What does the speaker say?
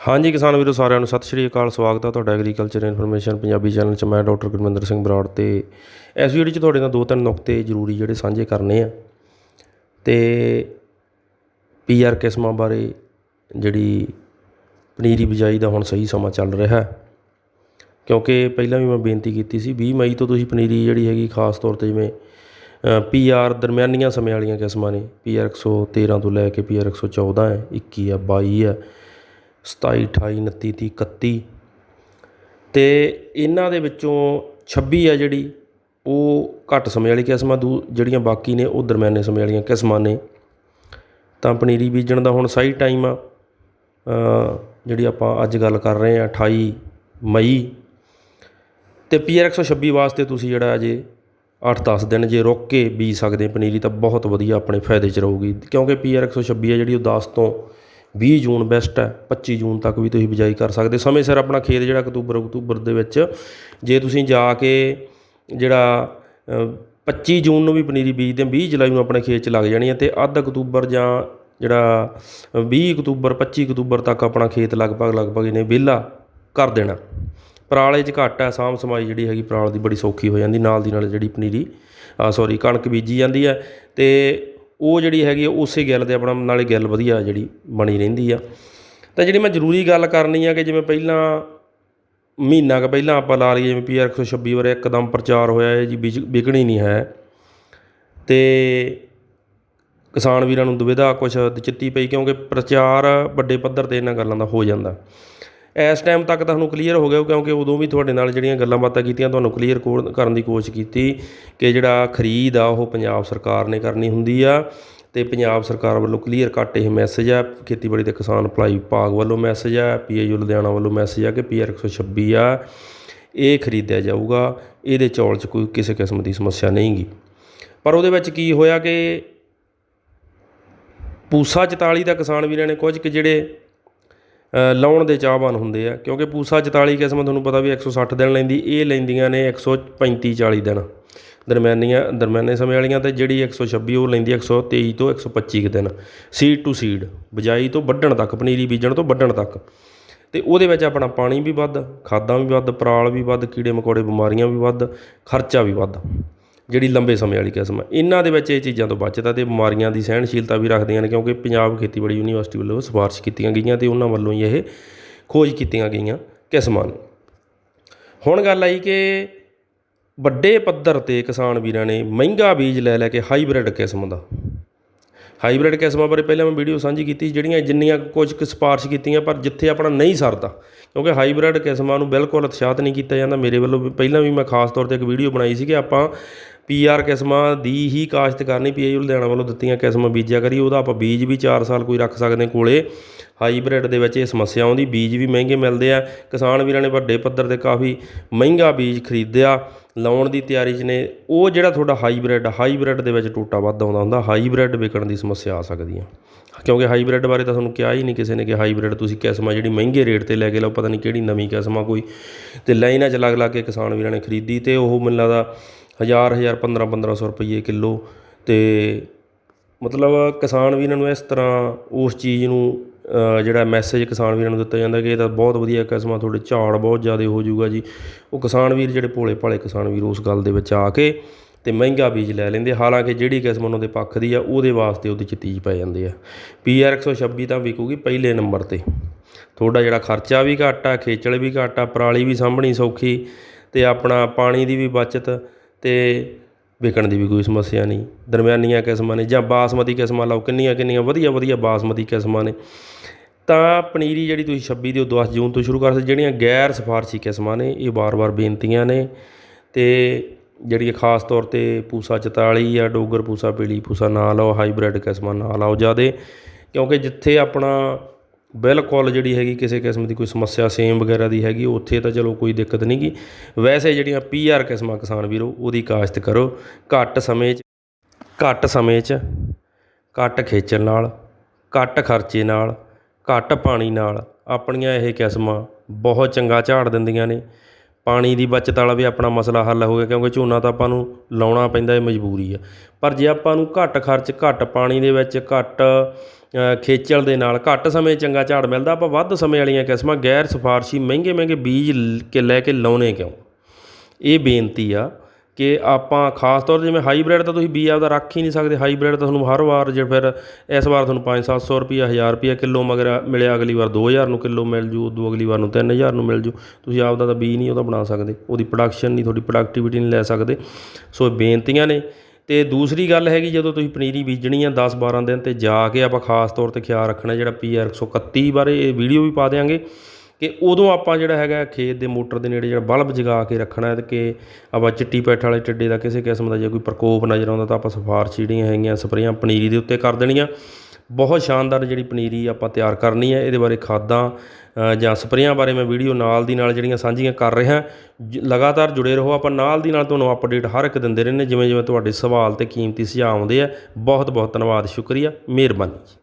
ਹਾਂਜੀ ਕਿਸਾਨ ਵੀਰੋ, ਸਾਰਿਆਂ ਨੂੰ ਸਤਿ ਸ਼੍ਰੀ ਅਕਾਲ, ਸਵਾਗਤ ਹੈ ਤੁਹਾਡਾ ਐਗਰੀਕਲਚਰ ਇਨਫੋਰਮੇਸ਼ਨ ਪੰਜਾਬੀ ਚੈਨਲ 'ਚ। ਮੈਂ ਡਾਕਟਰ ਗੁਰਮਿੰਦਰ ਸਿੰਘ ਬਰਾੜ ਤੇ ਇਸ ਵੀਡੀਓ 'ਚ ਤੁਹਾਡੇ ਨਾਲ ਦੋ ਤਿੰਨ ਨੁਕਤੇ ਜ਼ਰੂਰੀ ਜਿਹੜੇ ਸਾਂਝੇ ਕਰਨੇ ਆ ਤੇ ਪੀਆਰ ਕਿਸਮਾਂ ਬਾਰੇ ਜਿਹੜੀ ਪਨੀਰੀ ਬਿਜਾਈ ਦਾ ਹੁਣ ਸਹੀ ਸਮਾਂ ਚੱਲ ਰਿਹਾ ਕਿਉਂਕਿ ਪਹਿਲਾਂ ਵੀ ਮੈਂ ਬੇਨਤੀ ਕੀਤੀ ਸੀ 20 ਮਈ ਤੋਂ ਤੁਸੀਂ ਪਨੀਰੀ ਜਿਹੜੀ ਹੈਗੀ ਖਾਸ ਤੌਰ ਤੇ ਜਿਵੇਂ ਪੀਆਰ ਦਰਮਿਆਨੀਆਂ ਸਮੇਂ ਵਾਲੀਆਂ ਕਿਸਮਾਂ ਨੇ। ਪੀਆਰ 113 ਤੋਂ ਲੈ ਕੇ ਪੀਆਰ 114 ਹੈ 21 ਹੈ 22 ਹੈ। ਸਤਾਈ, ਅਠਾਈ, ਉਨੱਤੀ, ਤੀਹ, ਇਕੱਤੀ। ਅਤੇ ਇਹਨਾਂ ਦੇ ਵਿੱਚੋਂ 26 ਆ ਜਿਹੜੀ, ਉਹ ਘੱਟ ਸਮੇਂ ਵਾਲੀ ਕਿਸਮਾਂ, ਦੂ, ਜਿਹੜੀਆਂ ਬਾਕੀ ਨੇ, ਉਹ ਦਰਮਿਆਨੇ ਸਮੇਂ ਵਾਲੀਆਂ ਕਿਸਮਾਂ ਨੇ। ਤਾਂ ਪਨੀਰੀ ਬੀਜਣ ਦਾ ਹੁਣ ਸਹੀ ਟਾਈਮ ਆ। ਜਿਹੜੀ ਆਪਾਂ ਅੱਜ ਗੱਲ ਕਰ ਰਹੇ ਹਾਂ 28 ਮਈ। ਤੇ ਪੀਆਰ 126 ਵਾਸਤੇ ਤੁਸੀਂ ਜਿਹੜਾ ਅਜੇ 8-10 ਦਿਨ ਜੇ ਰੁੱਕ ਕੇ ਬੀਜ ਸਕਦੇ ਪਨੀਰੀ, ਤਾਂ ਬਹੁਤ ਵਧੀਆ ਆਪਣੇ ਫਾਇਦੇ 'ਚ ਰਹੂਗੀ। ਕਿਉਂਕਿ ਪੀਆਰ 126 ਹੈ ਜਿਹੜੀ ਉਹ 10 ਤੋਂ ਵੀਹ ਜੂਨ ਬੈਸਟ ਹੈ 25 ਜੂਨ ਤੱਕ ਵੀ ਤੁਸੀਂ ਬਿਜਾਈ ਕਰ ਸਕਦੇ। ਸਮੇਂ ਸਿਰ ਆਪਣਾ ਖੇਤ ਜਿਹੜਾ ਅਕਤੂਬਰ ਅਕਤੂਬਰ ਦੇ ਵਿੱਚ ਜੇ ਤੁਸੀਂ ਜਾ ਕੇ ਜਿਹੜਾ ਅ, 25 ਜੂਨ ਨੂੰ ਵੀ ਪਨੀਰੀ ਬੀਜਦੇ ਹੋ 20 ਜੁਲਾਈ ਨੂੰ ਆਪਣੇ ਖੇਤ 'ਚ ਲੱਗ ਜਾਣੀ ਹੈ ਤੇ ਅੱਧ ਅਕਤੂਬਰ ਜਾਂ ਜਿਹੜਾ ਅ, 20 ਅਕਤੂਬਰ 25 ਅਕਤੂਬਰ ਤੱਕ ਆਪਣਾ ਖੇਤ ਲਗਭਗ ਲਗਭਗ ਇਹਨੇ ਵਿਹਲਾ ਕਰ ਦੇਣਾ। ਪਰਾਲੇ 'ਚ ਘੱਟ ਹੈ ਸਾਂਭ ਸਮਾਈ ਜਿਹੜੀ ਹੈਗੀ ਪਰਾਲ ਦੀ ਬੜੀ ਸੌਖੀ ਹੋ ਜਾਂਦੀ ਨਾਲ ਦੀ ਨਾਲ ਜਿਹੜੀ ਪਨੀਰੀ ਆ ਸੌਰੀ ਕਣਕ ਬੀਜੀ ਜਾਂਦੀ ਹੈ ਤੇ ਉਹ ਜਿਹੜੀ ਹੈਗੀ ਆ, ਉਸੇ ਗੱਲ ਤੇ ਆਪਣਾ ਨਾਲੇ ਗੱਲ ਵਧੀਆ ਜਿਹੜੀ ਬਣੀ ਰਹਿੰਦੀ ਆ। ਤਾਂ ਜਿਹੜੀ ਮੈਂ ਜ਼ਰੂਰੀ ਗੱਲ ਕਰਨੀ ਆ ਕਿ ਜਿਵੇਂ ਪਹਿਲਾਂ ਮਹੀਨਾ ਕੁ ਪਹਿਲਾਂ ਆਪਾਂ ਲਾ ਲਈਏ ਜਿਵੇਂ ਪੀਆਰ 126 ਬਾਰੇ ਇੱਕਦਮ ਪ੍ਰਚਾਰ ਹੋਇਆ ਹੈ ਜੀ ਵਿਜ- ਵਿਕਣੀ ਨਹੀਂ ਹੈ। ਤੇ ਕਿਸਾਨ ਵੀਰਾਂ ਨੂੰ ਦੁਵਿਧਾ ਕੁਛ ਚਿੱਤੀ ਪਈ ਕਿਉਂਕਿ ਪ੍ਰਚਾਰ ਵੱਡੇ ਪੱਧਰ ਤੇ ਇਹਨਾਂ ਗੱਲਾਂ ਦਾ ਹੋ ਜਾਂਦਾ। ਇਸ ਟਾਈਮ ਤੱਕ ਤੁਹਾਨੂੰ ਕਲੀਅਰ ਹੋ ਗਿਆ ਕਿਉਂਕਿ ਉਦੋਂ ਵੀ ਤੁਹਾਡੇ ਨਾਲ ਜਿਹੜੀਆਂ ਗੱਲਾਂ ਬਾਤਾਂ ਕੀਤੀਆਂ, ਤੁਹਾਨੂੰ ਕਲੀਅਰ ਕਰਨ ਦੀ ਕੋਸ਼ਿਸ਼ ਕੀਤੀ ਕਿ ਜਿਹੜਾ ਖਰੀਦ ਆ, ਉਹ ਪੰਜਾਬ ਸਰਕਾਰ ਨੇ ਕਰਨੀ ਹੁੰਦੀ ਆ ਤੇ ਪੰਜਾਬ ਸਰਕਾਰ ਵੱਲੋਂ ਕਲੀਅਰ ਕੱਟ ਇਹ ਮੈਸੇਜ ਆ। ਖੇਤੀਬਾੜੀ ਤੇ ਕਿਸਾਨ ਭਲਾਈ ਵਿਭਾਗ ਵੱਲੋਂ ਮੈਸੇਜ ਆ ਪੀਆਈਯੂ ਲੁਧਿਆਣਾ ਵੱਲੋਂ ਮੈਸੇਜ ਆ ਕਿ ਪੀਆਰ 126 ਆ, ਇਹ ਖਰੀਦਿਆ ਜਾਊਗਾ, ਇਹਦੇ ਚੌਲ 'ਚ ਕੋਈ ਕਿਸੇ ਕਿਸਮ ਦੀ ਸਮੱਸਿਆ ਨਹੀਂਗੀ ਪਰ ਉਹਦੇ ਵਿੱਚ ਕੀ ਹੋਇਆ ਕਿ ਪੂਸਾ 44 ਦਾ ਕਿਸਾਨ ਵੀਰਾਂ ਨੇ ਕੁਝ ਕਿ ਜਿਹੜੇ ਲਾਉਣ ਦੇ ਚਾਹਵਾਨ ਹੁੰਦੇ ਆ, ਕਿਉਂਕਿ ਪੂਸਾ 44 ਕਿਸਮ ਤੁਹਾਨੂੰ ਪਤਾ ਵੀ 160 ਦਿਨ ਲੈਂਦੀ, ਇਹ ਲੈਂਦੀਆਂ ਨੇ 135 40 ਦਿਨ। ਦਰਮਿਆਨੀਆਂ ਦਰਮਿਆਨੇ ਸਮੇਂ ਵਾਲੀਆਂ ਤੇ ਜਿਹੜੀ 126 ਉਹ ਲੈਂਦੀ 123 ਤੋਂ 125 ਕੁ ਦਿਨ। ਸੀਡ ਟੂ ਸੀਡ ਬਜਾਈ ਤੋਂ ਵੱਢਣ ਤੱਕ, ਪਨੀਰੀ ਬੀਜਣ ਤੋਂ ਵੱਢਣ ਤੱਕ। ਤੇ ਉਹਦੇ ਵਿੱਚ ਆਪਣਾ ਪਾਣੀ ਵੀ ਵੱਧ, ਖਾਦਾਂ ਵੀ ਵੱਧ, ਪਰਾਲ ਵੀ ਵੱਧ, ਕੀੜੇ ਮਕੌੜੇ ਬਿਮਾਰੀਆਂ ਵੀ ਵੱਧ, ਖਰਚਾ ਵੀ ਵੱਧ। ਜਿਹੜੀ ਲੰਬੇ ਸਮੇਂ ਵਾਲੀ ਕਿਸਮ ਹੈ। ਇਹਨਾਂ ਦੇ ਵਿੱਚ ਇਹ ਚੀਜ਼ਾਂ ਤੋਂ ਬਚਦਾ ਅਤੇ ਬਿਮਾਰੀਆਂ ਦੀ ਸਹਿਣਸ਼ੀਲਤਾ ਵੀ ਰੱਖਦੀਆਂ ਨੇ ਕਿਉਂਕਿ ਪੰਜਾਬ ਖੇਤੀਬਾੜੀ ਯੂਨੀਵਰਸਿਟੀ ਵੱਲੋਂ ਸਿਫਾਰਸ਼ ਕੀਤੀਆਂ ਗਈਆਂ ਅਤੇ ਉਹਨਾਂ ਵੱਲੋਂ ਹੀ ਇਹ ਖੋਜ ਕੀਤੀਆਂ ਗਈਆਂ ਕਿਸਮਾਂ ਨੇ। ਹੁਣ ਗੱਲ ਆਈ ਕਿ ਵੱਡੇ ਪੱਧਰ ਤੇ ਕਿਸਾਨ ਵੀਰਾਂ ਨੇ ਮਹਿੰਗਾ ਬੀਜ ਲੈ ਲੈ ਕੇ ਹਾਈਬ੍ਰਿਡ ਕਿਸਮ ਦਾ। ਹਾਈਬ੍ਰਿਡ ਕਿਸਮਾਂ ਬਾਰੇ ਪਹਿਲਾਂ ਮੈਂ ਵੀਡੀਓ ਸਾਂਝੀ ਕੀਤੀ, ਜਿਹੜੀਆਂ ਜਿੰਨੀਆਂ ਕੁਝ ਕੁ ਸਿਫਾਰਸ਼ ਕੀਤੀਆਂ ਪਰ ਜਿੱਥੇ ਆਪਣਾ ਨਹੀਂ ਸਰਦਾ, ਕਿਉਂਕਿ ਹਾਈਬ੍ਰਿਡ ਕਿਸਮਾਂ ਨੂੰ ਬਿਲਕੁਲ ਉਤਸ਼ਾਹਿਤ ਨਹੀਂ ਕੀਤਾ ਜਾਂਦਾ। ਮੇਰੇ ਵੱਲੋਂ ਵੀ ਪਹਿਲਾਂ ਵੀ ਮੈਂ ਖਾਸ ਤੌਰ ਤੇ ਇੱਕ ਵੀਡੀਓ ਬਣਾਈ ਸੀ ਕਿ ਆਪਾਂ ਪੀਆਰ ਕਿਸਮਾਂ ਦੀ ਹੀ ਕਾਸ਼ਤ ਕਰਨੀ ਪੀਆਈ ਲੁਧਿਆਣਾ ਵੱਲੋਂ ਦਿੱਤੀਆਂ ਕਿਸਮਾਂ ਬੀਜਿਆ ਕਰੀ। ਉਹਦਾ ਆਪਾਂ ਬੀਜ ਵੀ 4 ਸਾਲ ਕੋਈ ਰੱਖ ਸਕਦੇ ਕੋਲੇ। ਹਾਈਬ੍ਰਿਡ ਦੇ ਵਿੱਚ ਇਹ ਸਮੱਸਿਆ ਆਉਂਦੀ। ਬੀਜ ਵੀ ਮਹਿੰਗੇ ਮਿਲਦੇ ਆ। ਕਿਸਾਨ ਵੀਰਾਂ ਨੇ ਵੱਡੇ ਪੱਧਰ ਤੇ ਕਾਫੀ ਮਹਿੰਗਾ ਬੀਜ ਖਰੀਦਿਆ। ਲਾਉਣ ਦੀ ਤਿਆਰੀ 'ਚ ਨੇ। ਉਹ ਜਿਹੜਾ ਤੁਹਾਡਾ ਹਾਈਬ੍ਰਿਡ ਹਾਈਬ੍ਰਿਡ ਦੇ ਵਿੱਚ ਟੋਟਾ ਵੱਧ ਆਉਂਦਾ ਹੁੰਦਾ। ਹਾਈਬ੍ਰਿਡ ਵਿਕਣ ਦੀ ਸਮੱਸਿਆ ਆ ਸਕਦੀ ਹੈ ਕਿਉਂਕਿ ਹਾਈਬ੍ਰਿਡ ਬਾਰੇ ਤਾਂ ਤੁਹਾਨੂੰ ਕਿਹਾ ਹੀ ਨਹੀਂ ਕਿਸੇ ਨੇ ਕਿ ਹਾਈਬ੍ਰਿਡ ਤੁਸੀਂ ਕਿਸਮਾਂ ਜਿਹੜੀ ਮਹਿੰਗੇ ਰੇਟ ਤੇ ਲੈ ਕੇ ਲਓ। ਪਤਾ ਨਹੀਂ ਕਿਹੜੀ ਨਵੀਂ ਕਿਸਮਾਂ ਕੋਈ। ਤੇ ਲਾਈਨਾਂ 'ਚ ਲੱਗ ਲੱਗ ਕੇ ਕਿਸਾਨ ਵੀਰਾਂ ਨੇ ਖਰੀਦੀ ਤੇ ਉਹ ਮੈਨੂੰ ਲੱਗਦਾ ਹਜ਼ਾਰ ਹਜ਼ਾਰ 15 1500 ਰੁਪਈਏ ਕਿਲੋ ਅਤੇ ਮਤਲਬ ਕਿਸਾਨ ਵੀਰਾਂ ਨੂੰ ਇਸ ਤਰ੍ਹਾਂ ਉਸ ਚੀਜ਼ ਨੂੰ ਜਿਹੜਾ ਮੈਸੇਜ ਕਿਸਾਨ ਵੀਰਾਂ ਨੂੰ ਦਿੱਤਾ ਜਾਂਦਾ ਕਿ ਇਹ ਤਾਂ ਬਹੁਤ ਵਧੀਆ ਕਿਸਮ ਆ ਤੁਹਾਡੇ ਝਾੜ ਬਹੁਤ ਜ਼ਿਆਦਾ ਹੋ ਜਾਊਗਾ ਜੀ। ਉਹ ਕਿਸਾਨ ਵੀਰ ਜਿਹੜੇ ਭੋਲੇ ਭਾਲੇ ਕਿਸਾਨ ਵੀਰ ਉਸ ਗੱਲ ਦੇ ਵਿੱਚ ਆ ਕੇ ਅਤੇ ਮਹਿੰਗਾ ਬੀਜ ਲੈ ਲੈਂਦੇ ਹਾਲਾਂਕਿ ਜਿਹੜੀ ਕਿਸਮ ਉਹਨਾਂ ਦੇ ਪੱਖ ਦੀ ਆ, ਉਹਦੇ ਵਾਸਤੇ ਉਹਦੇ ਚ ਤੀਜ ਪੈ ਜਾਂਦੇ ਆ। ਪੀਆਰ 126 ਤਾਂ ਵਿਕੂਗੀ ਪਹਿਲੇ ਨੰਬਰ ਤੇ। ਤੁਹਾਡਾ ਜਿਹੜਾ ਖਰਚਾ ਵੀ ਘੱਟ ਆ, ਖੇਚਲ ਵੀ ਘੱਟ ਆ, ਪਰਾਲੀ ਵੀ ਸਾਂਭਣੀ ਸੌਖੀ ਅਤੇ ਆਪਣਾ ਪਾਣੀ ਦੀ ਵੀ ਬਚਤ ਅਤੇ ਵਿਕਣ ਦੀ ਵੀ ਕੋਈ ਸਮੱਸਿਆ ਨਹੀਂ। ਦਰਮਿਆਨੀਆਂ ਕਿਸਮਾਂ ਨੇ ਜਾਂ ਬਾਸਮਤੀ ਕਿਸਮਾਂ ਲਓ, ਕਿੰਨੀਆਂ ਕਿੰਨੀਆਂ ਵਧੀਆ ਵਧੀਆ ਬਾਸਮਤੀ ਕਿਸਮਾਂ ਨੇ। ਤਾਂ ਪਨੀਰੀ ਜਿਹੜੀ ਤੁਸੀਂ 26 ਦੀ ਉਹ 10 ਜੂਨ ਤੋਂ ਸ਼ੁਰੂ ਕਰ ਸਕਦੇ ਜਿਹੜੀਆਂ ਗੈਰ ਸਿਫਾਰਸ਼ੀ ਕਿਸਮਾਂ ਨੇ, ਇਹ ਵਾਰ-ਵਾਰ ਬੇਨਤੀਆਂ ਨੇ। ਅਤੇ ਜਿਹੜੀ ਖਾਸ ਤੌਰ ਤੇ ਪੂਸਾ 44 ਆ ਡੋਗਰ, ਪੂਸਾ ਪੀਲੀ, ਪੂਸਾ ਨਾ ਲਾਓ, ਹਾਈਬ੍ਰਿਡ ਕਿਸਮਾਂ ਨਾ ਲਾਓ ਜਿਆਦੇ। ਕਿਉਂਕਿ ਜਿੱਥੇ ਆਪਣਾ ਬਿਲਕੁਲ ਜਿਹੜੀ ਹੈਗੀ ਕਿਸੇ ਕਿਸਮ ਦੀ ਕੋਈ ਸਮੱਸਿਆ, ਸੇਮ ਵਗੈਰਾ ਦੀ ਹੈਗੀ, ਉੱਥੇ ਤਾਂ ਚਲੋ ਕੋਈ ਦਿੱਕਤ ਨਹੀਂ ਗੀ ਵੈਸੇ ਜਿਹੜੀਆਂ ਪੀਆਰ ਕਿਸਮਾਂ ਕਿਸਾਨ ਵੀਰੋ, ਉਹਦੀ ਕਾਸ਼ਤ ਕਰੋ। ਘੱਟ ਸਮੇਂ 'ਚ, ਘੱਟ ਸਮੇਂ 'ਚ, ਘੱਟ ਖੇਚਲ ਨਾਲ, ਘੱਟ ਖਰਚੇ ਨਾਲ, ਘੱਟ ਪਾਣੀ ਨਾਲ ਆਪਣੀਆਂ ਇਹ ਕਿਸਮਾਂ ਬਹੁਤ ਚੰਗਾ ਝਾੜ ਦਿੰਦੀਆਂ ਨੇ। ਪਾਣੀ ਦੀ ਬਚਤ ਵਾਲਾ ਵੀ ਆਪਣਾ ਮਸਲਾ ਹੱਲ ਹੋ ਗਿਆ, ਕਿਉਂਕਿ ਝੋਨਾ ਤਾਂ ਆਪਾਂ ਨੂੰ ਲਾਉਣਾ ਪੈਂਦਾ, ਇਹ ਮਜਬੂਰੀ ਆ। ਪਰ ਜੇ ਆਪਾਂ ਨੂੰ ਘੱਟ ਖਰਚ, ਘੱਟ ਪਾਣੀ ਦੇ ਵਿੱਚ, ਘੱਟ ਖੇਚਲ ਦੇ ਨਾਲ ਘੱਟ ਸਮੇਂ ਚੰਗਾ ਝਾੜ ਮਿਲਦਾ, ਆਪਾਂ ਵੱਧ ਸਮੇਂ ਵਾਲੀਆਂ ਕਿਸਮਾਂ ਗੈਰ ਸਿਫਾਰਸ਼ੀ ਮਹਿੰਗੇ ਮਹਿੰਗੇ ਬੀਜ ਕੇ ਲੈ ਕੇ ਲਾਉਣੇ ਕਿਉਂ? ਇਹ ਬੇਨਤੀ ਆ ਕਿ ਆਪਾਂ ਖਾਸ ਤੌਰ ਜਿਵੇਂ ਹਾਈਬ੍ਰਿਡ ਤਾਂ ਤੁਸੀਂ ਬੀ ਆਪਦਾ ਰੱਖ ਹੀ ਨਹੀਂ ਸਕਦੇ, ਹਾਈਬ੍ਰਿਡ ਤਾਂ ਤੁਹਾਨੂੰ ਹਰ ਵਾਰ ਜੇ ਫਿਰ ਇਸ ਵਾਰ ਤੁਹਾਨੂੰ 5-700 ਰੁਪਈਆ 1000 ਰੁਪਈਆ ਕਿਲੋ ਮਗਰ ਮਿਲਿਆ, ਅਗਲੀ ਵਾਰ 2000 ਨੂੰ ਕਿਲੋ ਮਿਲ ਜੂ, ਉਦੋਂ ਅਗਲੀ ਵਾਰ ਨੂੰ 3000 ਨੂੰ ਮਿਲ ਜੂ, ਤੁਸੀਂ ਆਪਦਾ ਤਾਂ ਬੀ ਨਹੀਂ ਉਹਦਾ ਬਣਾ ਸਕਦੇ, ਉਹਦੀ ਪ੍ਰੋਡਕਸ਼ਨ ਨਹੀਂ, ਤੁਹਾਡੀ ਪ੍ਰੋਡਕਟਿਵਿਟੀ ਨਹੀਂ ਲੈ ਸਕਦੇ। ਸੋ ਇਹ ਬੇਨਤੀਆਂ ਨੇ। ਅਤੇ ਦੂਸਰੀ ਗੱਲ ਹੈਗੀ, ਜਦੋਂ ਤੁਸੀਂ ਪਨੀਰੀ ਬੀਜਣੀ ਆ 10-12 ਦਿਨ ਤੇ ਜਾ ਕੇ ਆਪਾਂ ਖਾਸ ਤੌਰ ਤੇ ਖਿਆਲ ਰੱਖਣਾ ਜਿਹੜਾ ਪੀ ਆਰ ਇੱਕ ਸੌ ਇਕੱਤੀ ਬਾਰੇ ਇਹ ਵੀਡੀਓ ਵੀ ਪਾ ਦਿਆਂਗੇ ਕਿ ਉਦੋਂ ਆਪਾਂ ਜਿਹੜਾ ਹੈਗਾ ਖੇਤ ਦੇ ਮੋਟਰ ਦੇ ਨੇੜੇ ਜਿਹੜਾ ਬਲਬ ਜਗਾ ਕੇ ਰੱਖਣਾ ਹੈ ਕਿ ਆਪਾਂ ਚਿੱਟੀ ਪੈਠ ਵਾਲੇ ਟਿੱਡੇ ਦਾ ਕਿਸੇ ਕਿਸਮ ਦਾ ਜੇ ਕੋਈ ਪ੍ਰਕੋਪ ਨਜ਼ਰ ਆਉਂਦਾ ਤਾਂ ਆਪਾਂ ਸਫਾਰਸ਼ ਜਿਹੜੀਆਂ ਹੈਗੀਆਂ ਸਪਰੇਆਂ ਪਨੀਰੀ ਦੇ ਉੱਤੇ ਕਰ ਦੇਣੀਆਂ। ਬਹੁਤ ਸ਼ਾਨਦਾਰ ਜਿਹੜੀ ਪਨੀਰੀ ਆਪਾਂ ਤਿਆਰ ਕਰਨੀ ਹੈ, ਇਹਦੇ ਬਾਰੇ ਖਾਦਾਂ ਜਾਂ ਸਪਰੇਆਂ ਬਾਰੇ ਮੈਂ ਵੀਡੀਓ ਨਾਲ ਦੀ ਨਾਲ ਜਿਹੜੀਆਂ ਸਾਂਝੀਆਂ ਕਰ ਰਿਹਾ। ਜ- ਲਗਾਤਾਰ ਜੁੜੇ ਰਹੋ, ਆਪਾਂ ਨਾਲ ਦੀ ਨਾਲ ਤੁਹਾਨੂੰ ਅਪਡੇਟ ਹਰ ਇੱਕ ਦਿੰਦੇ ਰਹਿੰਦੇ ਜਿਵੇਂ ਜਿਵੇਂ ਤੁਹਾਡੇ ਸਵਾਲ ਤੇ ਕੀਮਤੀ ਸੁਝਾਅ ਆਉਂਦੇ ਆ। ਬਹੁਤ ਬਹੁਤ ਧੰਨਵਾਦ, ਸ਼ੁਕਰੀਆ, ਮਿਹਰਬਾਨੀ